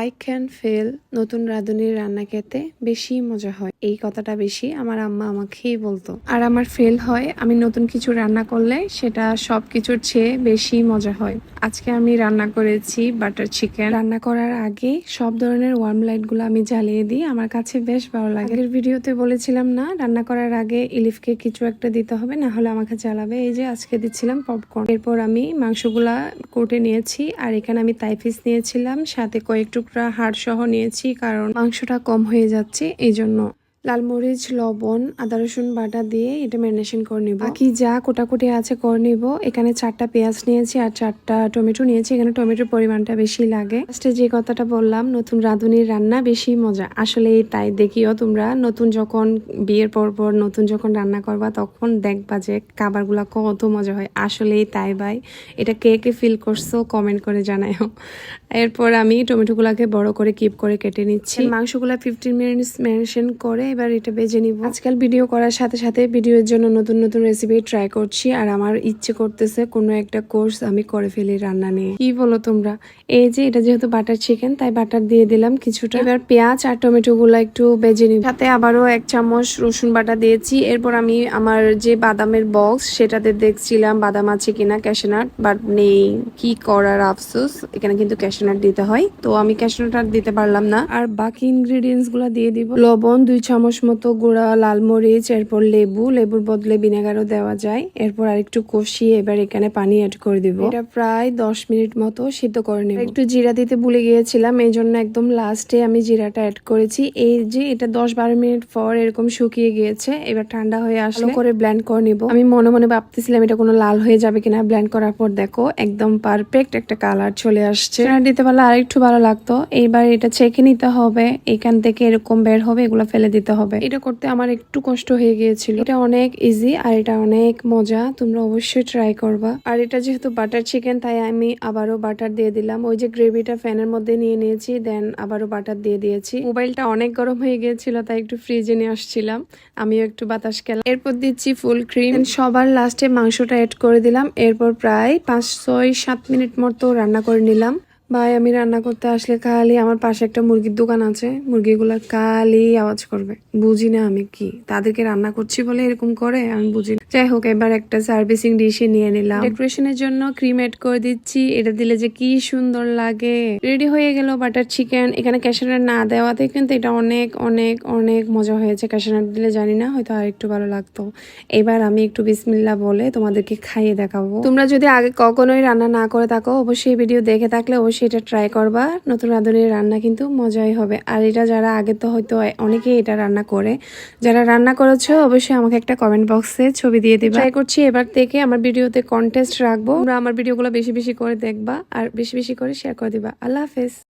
I can fail নতুন রাঁধুনির রান্না খেতে বেশি মজা হয়। এই কথাটা বেশি আমার আম্মা আমাকেই বলতো। আর আমার ফেল হয়, আমি নতুন কিছু রান্না করলে সেটা সব কিছুর চেয়ে বেশি মজা হয়। আজকে আমি রান্না করেছি বাটার চিকেন রান্না করার আগে সব ধরনের ওয়ার্ম লাইটগুলো আমি জ্বালিয়ে দিই, আমার কাছে বেশ ভালো লাগে। আগের ভিডিওতে বলেছিলাম না, রান্না করার আগে ইলিফকে কিছু একটা দিতে হবে, না হলে আমাকে জ্বালাবে। এই যে আজকে দিচ্ছিলাম পপকর্ন এরপর আমি মাংসগুলা কোটে নিয়েছি, আর এখানে আমি তাই পিস নিয়েছিলাম, সাথে কয়েক হাড় সহ নিয়েছি কারণ মাংসটা কম হয়ে যাচ্ছে এই জন্য লাল মরিচ লবণ, আদা, রসুন বাটা দিয়ে এটা ম্যারিনেশন করে নিব। বাকি যা কোটাকুটি আছে করে নিব। এখানে চারটা পেঁয়াজ নিয়েছি আর চারটা টমেটো নিয়েছি। এখানে টমেটোর পরিমাণটা বেশি লাগে। ফার্স্টে যে কথাটা বললাম, নতুন রাঁধুনির রান্না বেশি মজা। আসলে তাই দেখিও তোমরা, নতুন যখন বিয়ের পর পর নতুন যখন রান্না করবা, তখন দেখবা যে খাবারগুলো কত মজা হয়। আসলেই তাই ভাই। এটা কে কে ফিল করছ কমেন্ট করে জানাও এরপর আমি টমেটোগুলোকে বড় করে কিপ করে কেটে নিচ্ছি। মাংসগুলো ফিফটিন মিনিটস ম্যারিনেশন করে এবার এটা বেজে নিব। আজকাল ভিডিও করার সাথে সাথে ভিডিওর জন্য নতুন নতুন রেসিপি ট্রাই করছি আর আমার ইচ্ছে করতেছে কোনো একটা কোর্স আমি করে ফেলি রান্না নিয়ে। কি বলো তোমরা? এই যে এটা যেহেতু বাটার চিকেন তাই বাটার দিয়ে দিলাম কিছুটা। এবার পেঁয়াজ আর টমেটো গুলো একটু বেজে নিব। সাথে আবারও এক চামচ রসুন বাটা দিয়েছি। এরপর আমি আমার যে বাদামের বক্স সেটাতে দেখছিলাম বাদাম আছে কিনা ক্যাশনাট বাট নেই। কি করার আফসোস এখানে কিন্তু ক্যাশনাট দিতে হয় তো আমি ক্যাশনাট আর দিতে পারলাম না। আর বাকি ইনগ্রিডিয়েন্টসগুলো দিয়ে দিব। লবণ দুই চামচ মতো গুঁড়া লাল মরিচ এরপর লেবু। লেবুর বদলে ভিনেগারও দেওয়া যায়। এরপর আরেকটু কষিয়ে এবার এখানে পানি অ্যাড করে দিব। এটা প্রায় দশ মিনিট মতো সিদ্ধ করে নেব। একটু জিরা দিতে ভুলে গিয়েছিলাম এই জন্য একদম লাস্টে আমি জিরাটা অ্যাড করেছি। এই যে এটা দশ বারো মিনিট পর এরকম শুকিয়ে গিয়েছে এবার ঠান্ডা হয়ে আসলে করে ব্ল্যান্ড করে নিব। আমি মনে মনে ভাবতেছিলাম এটা কোনো লাল হয়ে যাবে কিনা। ব্ল্যান্ড করার পর দেখো একদম পারফেক্ট একটা কালার চলে আসছে। আর দিতে পারলে আরেকটু ভালো লাগতো। এইবার এটা ছেঁকে নিতে হবে, এখান থেকে এরকম বের হবে, এগুলো ফেলে দিতে হবে। এটা করতে আমার একটু কষ্ট হয়ে গিয়েছিল। এটা অনেক ইজি আর এটা অনেক মজা, তোমরা অবশ্যই ট্রাই করবা। আর এটা যেহেতু বাটার চিকেন তাই আমি আবারও বাটার দিয়ে দিলাম। ওই যে গ্রেভিটা ফ্যানের মধ্যে নিয়ে নিয়েছি দেন আবারও বাটার দিয়ে দিয়েছি। মোবাইলটা অনেক গরম হয়ে গিয়েছিল, তাই একটু ফ্রিজে নিয়ে আসছিলাম। আমিও একটু বাতাস খেলাম। এরপর দিচ্ছি ফুল ক্রিম সবার লাস্টে মাংসটা অ্যাড করে দিলাম। এরপর প্রায় পাঁচ, ছয়, সাত মিনিট মতো রান্না করে নিলাম। ভাই, আমি রান্না করতে আসলে খালি আমার পাশে একটা মুরগির দোকান আছে। মুরগিগুলা খালি আওয়াজ করবে। বুঝি না আমি কি। তাদেরকে রান্না করছি বলে এরকম করে, আমি বুঝি না। যাই হোক, এবার একটা সার্ভিসিং ডিশে নিয়ে নিলাম। ডেকোরেশনের জন্য ক্রিম এড করে দিচ্ছি। এটা দিলে যে কি সুন্দর লাগে। রেডি হয়ে গেল বাটার চিকেন এখানে ক্যাশনার না দেওয়াতে কিন্তু এটা অনেক অনেক অনেক মজা হয়েছে। ক্যাশনার দিলে জানি না, হয়তো আর একটু ভালো লাগতো। এবার আমি একটু বিসমিল্লা বলে তোমাদেরকে খাইয়ে দেখাবো। তোমরা যদি আগে কখনোই রান্না না করে থাকো, অবশ্যই ভিডিও দেখে থাকলে অবশ্যই এটা ট্রাই করবা। নতুন রাঁধুনির রান্না কিন্তু মজাই হবে। আর এটা যারা আগে তো হয়তো অনেকেই এটা রান্না করে। যারা রান্না করেছ, অবশ্যই আমাকে একটা কমেন্ট বক্সে ছবি দিয়ে দেবে। ট্রাই করছি এবার থেকে আমার ভিডিওতে কন্টেস্ট রাখব। আমার ভিডিওগুলো বেশি বেশি করে দেখবা আর বেশি বেশি করে শেয়ার করে দিবা। আল্লাহ হাফেজ।